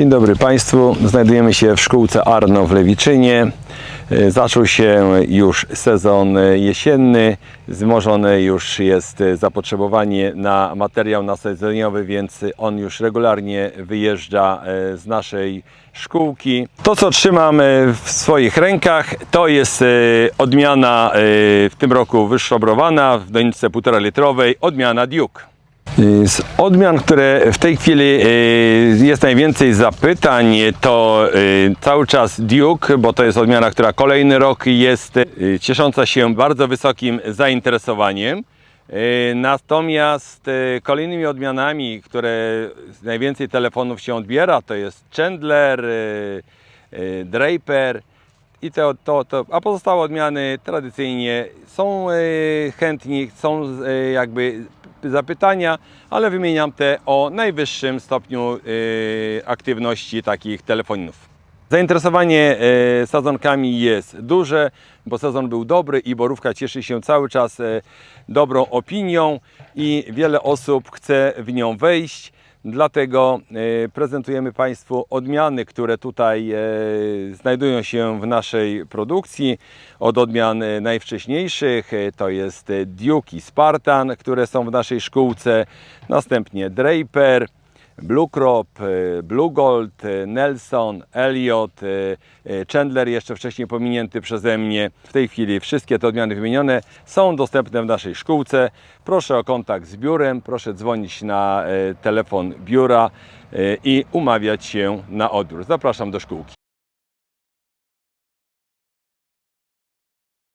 Dzień dobry Państwu. Znajdujemy się w szkółce Arno w Lewiczynie. E, Zaczął się już sezon jesienny. Wzmożone już jest zapotrzebowanie na materiał nasadzoniowy, więc on już regularnie wyjeżdża e, z naszej szkółki. To, co trzymam e, w swoich rękach, to jest e, odmiana e, w tym roku wyszrobrowana w doniczce 1,5 litrowej, odmiana Duke. Y, Z odmian, które w tej chwili y, jest najwięcej zapytań, to y, cały czas Duke, bo to jest odmiana, która kolejny rok jest ciesząca się bardzo wysokim zainteresowaniem. Natomiast kolejnymi odmianami, które najwięcej telefonów się odbiera, to jest Chandler, Draper i to, to, to, a pozostałe odmiany tradycyjnie są chętni, są jakby zapytania, ale wymieniam te o najwyższym stopniu y, aktywności takich telefonów. Zainteresowanie e, sadzonkami jest duże, bo sezon był dobry i borówka cieszy się cały czas e, dobrą opinią i wiele osób chce w nią wejść. Dlatego e, prezentujemy Państwu odmiany, które tutaj e, znajdują się w naszej produkcji. Od odmian e, najwcześniejszych to jest Duke i Spartan, które są w naszej szkółce. Następnie Draper, Blue Crop, e, Blue Gold, e, Nelson, Elliot, e, Chandler jeszcze wcześniej pominięty przeze mnie. W tej chwili wszystkie te odmiany wymienione są dostępne w naszej szkółce. Proszę o kontakt z biurem, proszę dzwonić na telefon biura i umawiać się na odbiór. Zapraszam do szkółki.